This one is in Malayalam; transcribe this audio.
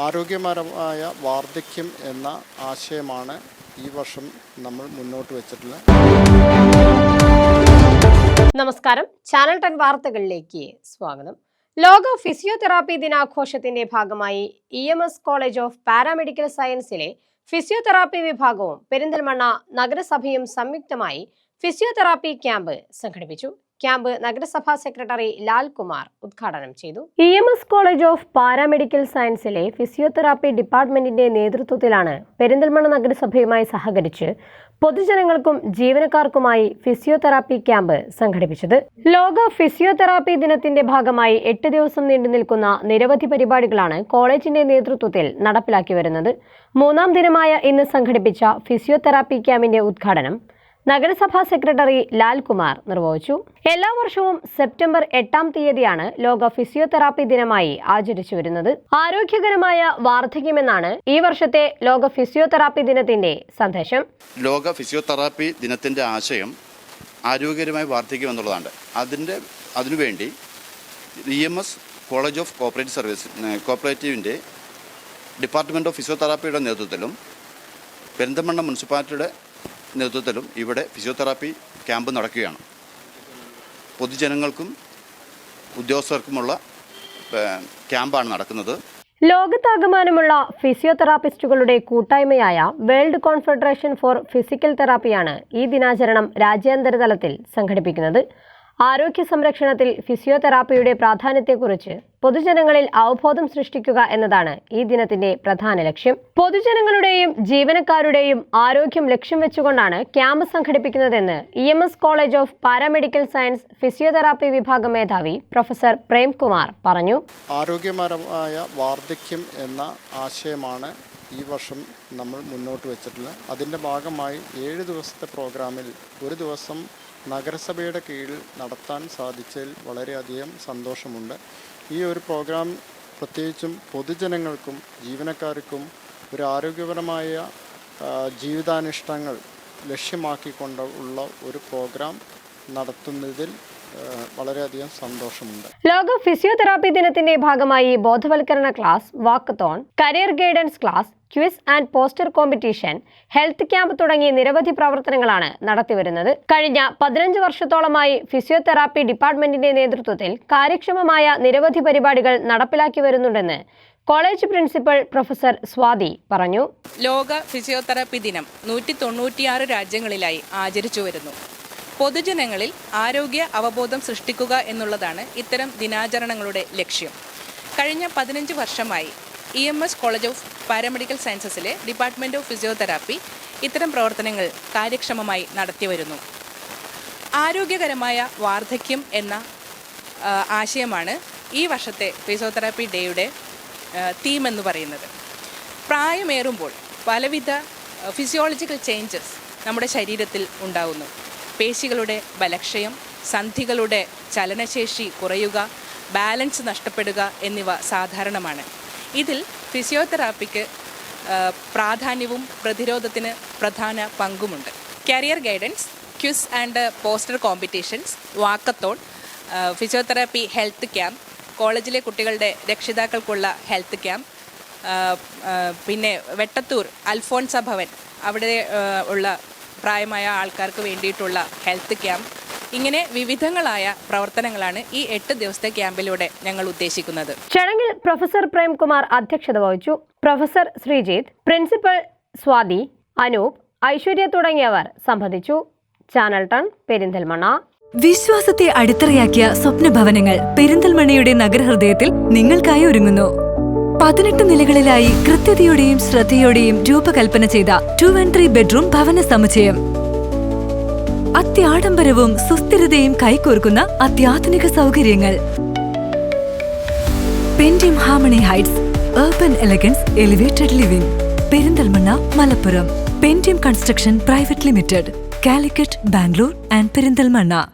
ആരോഗ്യപരമായ വാർദ്ധക്യം എന്ന ആശയമാണ് ഈ വർഷം നമ്മൾ മുന്നോട്ട് വെച്ചിട്ടുള്ളത്. നമസ്കാരം. ചാനൽ ടെൻ വാർത്തകളിലേക്ക് സ്വാഗതം. ലോക ഫിസിയോതെറാപ്പി ദിനാഘോഷത്തിന്റെ ഭാഗമായി E M S college of paramedical സയൻസിലെ physiotherapy വിഭാഗവും പെരിന്തൽമണ്ണ നഗരസഭയും സംയുക്തമായി ഫിസിയോതെറാപ്പി ക്യാമ്പ് സംഘടിപ്പിച്ചു. ക്യാമ്പ് നഗരസഭാ സെക്രട്ടറി ലാൽകുമാർ ഉദ്ഘാടനം ചെയ്തു. E M S college of paramedical സയൻസിലെ physiotherapy ഡിപ്പാർട്ട്മെന്റിന്റെ നേതൃത്വത്തിലാണ് പെരിന്തൽമണ്ണ നഗരസഭയുമായി സഹകരിച്ച് പൊതുജനങ്ങൾക്കും ജീവനക്കാർക്കുമായി ഫിസിയോതെറാപ്പി ക്യാമ്പ് സംഘടിപ്പിച്ചത്. ലോക ഫിസിയോതെറാപ്പി ദിനത്തിന്റെ ഭാഗമായി എട്ട് ദിവസം നീണ്ടു നിൽക്കുന്ന നിരവധി പരിപാടികളാണ് കോളേജിന്റെ നേതൃത്വത്തിൽ നടപ്പിലാക്കി വരുന്നത്. മൂന്നാം ദിനമായ ഇന്ന് സംഘടിപ്പിച്ച ഫിസിയോതെറാപ്പി ക്യാമ്പിന്റെ ഉദ്ഘാടനം നഗരസഭാ സെക്രട്ടറി ലാൽകുമാർ നിർവഹിച്ചു. എല്ലാ വർഷവും സെപ്റ്റംബർ എട്ടാം തീയതിയാണ് ലോക ഫിസിയോതെറാപ്പി ദിനമായി ആചരിച്ചു വരുന്നത്. ആരോഗ്യകരമായ വാർദ്ധക്യമെന്നാണ് ഈ വർഷത്തെ ലോക ഫിസിയോതെറാപ്പി ദിനത്തിന്റെ സന്ദേശം. ലോക ഫിസിയോതെറാപ്പി ദിനത്തിന്റെ ആശയം ആരോഗ്യകരമായി വാർദ്ധക്യം എന്നുള്ളതാണ്. അതിന്റെ അതിനുവേണ്ടി E M S college of cooperative service കോപ്പറേറ്റീവിന്റെ department of ഫിസിയോതെറാപ്പിയുടെ നേതൃത്വത്തിലും പെരിന്തമണ്ണ മുനിസിപ്പാലിറ്റിയുടെ നേതൃത്വത്തിലും ഇവിടെ ഫിസിയോതെറാപ്പി ക്യാമ്പ് നടക്കുകയാണ്. പൊതുജനങ്ങൾക്കും ഉദ്യോഗസ്ഥർക്കുമുള്ള ക്യാമ്പാണ് നടക്കുന്നത്. ലോകത്താകമാനമുള്ള ഫിസിയോതെറാപ്പിസ്റ്റുകളുടെ കൂട്ടായ്മയായ വേൾഡ് കോൺഫെഡറേഷൻ ഫോർ ഫിസിക്കൽ തെറാപ്പിയാണ് ഈ ദിനാചരണം രാജ്യാന്തര തലത്തിൽ സംഘടിപ്പിക്കുന്നത്. ആരോഗ്യ സംരക്ഷണത്തിൽ ഫിസിയോതെറാപ്പിയുടെ പ്രാധാന്യത്തെക്കുറിച്ച് പൊതുജനങ്ങളിൽ അവബോധം സൃഷ്ടിക്കുക എന്നതാണ് ഈ ദിനത്തിന്റെ പ്രധാന ലക്ഷ്യം. പൊതുജനങ്ങളുടെയും ജീവനക്കാരുടെയും ആരോഗ്യം ലക്ഷ്യം വെച്ചുകൊണ്ടാണ് camp സംഘടിപ്പിക്കുന്നതെന്ന് E M S college of paramedical science physiotherapy വിഭാഗം മേധാവി പ്രൊഫസർ പ്രേംകുമാർ പറഞ്ഞു. ആരോഗ്യപരമായ വാർദ്ധക്യം എന്ന ആശയമാണ് ഈ വർഷം നമ്മൾ മുന്നോട്ട് വെച്ചിട്ടുള്ളത്. അതിന്റെ ഭാഗമായി ഏഴ് ദിവസത്തെ പ്രോഗ്രാമിൽ ഒരു ദിവസം നഗരസഭയുടെ കീഴിൽ നടത്താൻ സാധിച്ചതിൽ വളരെയധികം സന്തോഷമുണ്ട്. ഈ ഒരു പ്രോഗ്രാം പ്രത്യേകിച്ചും പൊതുജനങ്ങൾക്കും ജീവനക്കാർക്കും ഒരു ആരോഗ്യപരമായ ജീവിതാനുഷ്ഠങ്ങൾ ലക്ഷ്യമാക്കിക്കൊണ്ട് ഉള്ള ഒരു പ്രോഗ്രാം നടത്തുന്നതിൽ വളരെയധികം സന്തോഷമുണ്ട്. ലോക ഫിസിയോതെറാപ്പി ദിനത്തിന്റെ ഭാഗമായി ബോധവൽക്കരണ class walkathon career guidance class quiz and poster competition health camp തുടങ്ങി നിരവധി പ്രവർത്തനങ്ങളാണ് നടത്തിവരുന്നത് കഴിഞ്ഞ പതിനഞ്ച് വർഷത്തോളമായി ഫിസിയോതെറാപ്പി ഡിപ്പാർട്ട്മെന്റിന്റെ നേതൃത്വത്തിൽ കാര്യക്ഷമമായ നിരവധി പരിപാടികൾ നടപ്പിലാക്കി വരുന്നുണ്ടെന്ന് കോളേജ് പ്രിൻസിപ്പൽ പ്രൊഫസർ സ്വാതി പറഞ്ഞു. ലോക ഫിസിയോതെറാപ്പി ദിനം നൂറ്റി തൊണ്ണൂറ്റിയാറ് രാജ്യങ്ങളിലായി ആചരിച്ചു വരുന്നു. പൊതുജനങ്ങളിൽ ആരോഗ്യ അവബോധം സൃഷ്ടിക്കുക എന്നുള്ളതാണ് ഇത്തരം ദിനാചരണങ്ങളുടെ ലക്ഷ്യം. കഴിഞ്ഞ പതിനഞ്ച് വർഷമായി E M S college of paramedical സയൻസസിലെ department of physiotherapy ഇത്തരം പ്രവർത്തനങ്ങൾ കാര്യക്ഷമമായി നടത്തി വരുന്നു ആരോഗ്യകരമായ വാർദ്ധക്യം എന്ന ആശയമാണ് ഈ വർഷത്തെ ഫിസിയോതെറാപ്പി ഡേയുടെ തീം എന്ന് പറയുന്നത്. പ്രായമേറുമ്പോൾ പലവിധ ഫിസിയോളജിക്കൽ ചേഞ്ചസ് നമ്മുടെ ശരീരത്തിൽ ഉണ്ടാകുന്നു പേശികളുടെ ബലക്ഷയം സന്ധികളുടെ ചലനശേഷി കുറയുക ബാലൻസ് നഷ്ടപ്പെടുക എന്നിവ സാധാരണമാണ്. ഇതിൽ ഫിസിയോതെറാപ്പിക്ക് പ്രാധാന്യവും പ്രതിരോധത്തിന് പ്രധാന പങ്കുമുണ്ട്. Career guidance quiz and poster competitions walkathon physiotherapy health camp കോളേജിലെ കുട്ടികളുടെ രക്ഷിതാക്കൾക്കുള്ള ഹെൽത്ത് ക്യാമ്പ് പിന്നെ വെട്ടത്തൂർ അൽഫോൺസ ഭവൻ അവിടെ ഉള്ള പ്രായമായ ആൾക്കാർക്ക് വേണ്ടിയിട്ടുള്ള ഹെൽത്ത് ക്യാമ്പ് ഇങ്ങനെ വിവിധങ്ങളായ പ്രവർത്തനങ്ങളാണ് ഈ എട്ട് ദിവസത്തെ ക്യാമ്പിലൂടെ ഞങ്ങൾ ഉദ്ദേശിക്കുന്നത്. ചടങ്ങിൽ പ്രൊഫസർ പ്രേംകുമാർ അധ്യക്ഷത വഹിച്ചു. പ്രൊഫസർ ശ്രീജിത്ത് പ്രിൻസിപ്പൽ സ്വാതി അനൂപ് ഐശ്വര്യ തുടങ്ങിയവർ സംബന്ധിച്ചു. Channel ten Perinthalmanna. വിശ്വാസത്തെ അടിത്തറയാക്കിയ സ്വപ്ന ഭവനങ്ങൾ പെരിന്തൽമണ്ണയുടെ നഗരഹൃദയത്തിൽ നിങ്ങൾക്കായി ഒരുങ്ങുന്നു. പതിനെട്ട് നിലകളിലായി കൃത്യതയോടെയും ശ്രദ്ധയോടെയും രൂപകൽപ്പന ചെയ്ത ടു ആൻഡ് ത്രീ ബെഡ്റൂം ഭവന സമുച്ചയം. അത്യാഡംബരവും സുസ്ഥിരതയും കൈകോർക്കുന്ന അത്യാധുനിക സൗകര്യങ്ങൾ. Pendim harmony heights urban elegance elevated living Perinthalmanna Malappuram. Pendim construction private limited Calicut Bangalore and Perinthalmanna.